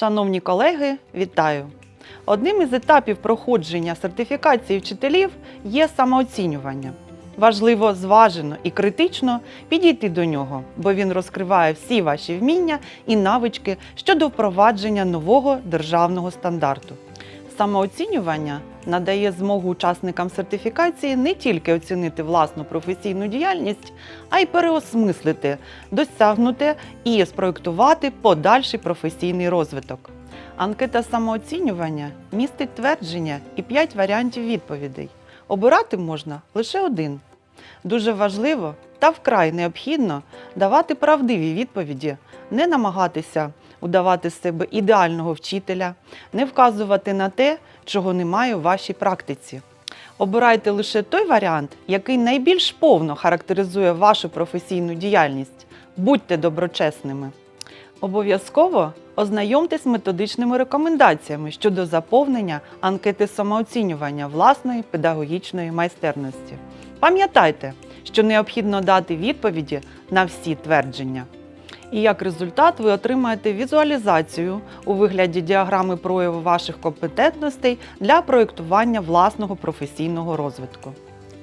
Шановні колеги, вітаю! Одним із етапів проходження сертифікації вчителів є самооцінювання. Важливо зважено і критично підійти до нього, бо він розкриває всі ваші вміння і навички щодо впровадження нового державного стандарту. Самооцінювання надає змогу учасникам сертифікації не тільки оцінити власну професійну діяльність, а й переосмислити, досягнути і спроєктувати подальший професійний розвиток. Анкета самооцінювання містить твердження і 5 варіантів відповідей. Обирати можна лише один. Дуже важливо та вкрай необхідно давати правдиві відповіді, не намагатися удавати з себе ідеального вчителя, не вказувати на те, чого немає у вашій практиці. Обирайте лише той варіант, який найбільш повно характеризує вашу професійну діяльність. Будьте доброчесними. Обов'язково ознайомтесь методичними рекомендаціями щодо заповнення анкети самооцінювання власної педагогічної майстерності. Пам'ятайте, що необхідно дати відповіді на всі твердження. І як результат ви отримаєте візуалізацію у вигляді діаграми прояву ваших компетентностей для проєктування власного професійного розвитку.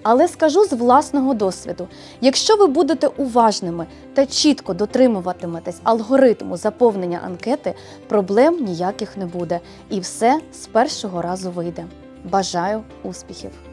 Але скажу з власного досвіду: якщо ви будете уважними та чітко дотримуватиметесь алгоритму заповнення анкети, проблем ніяких не буде, і все з першого разу вийде. Бажаю успіхів!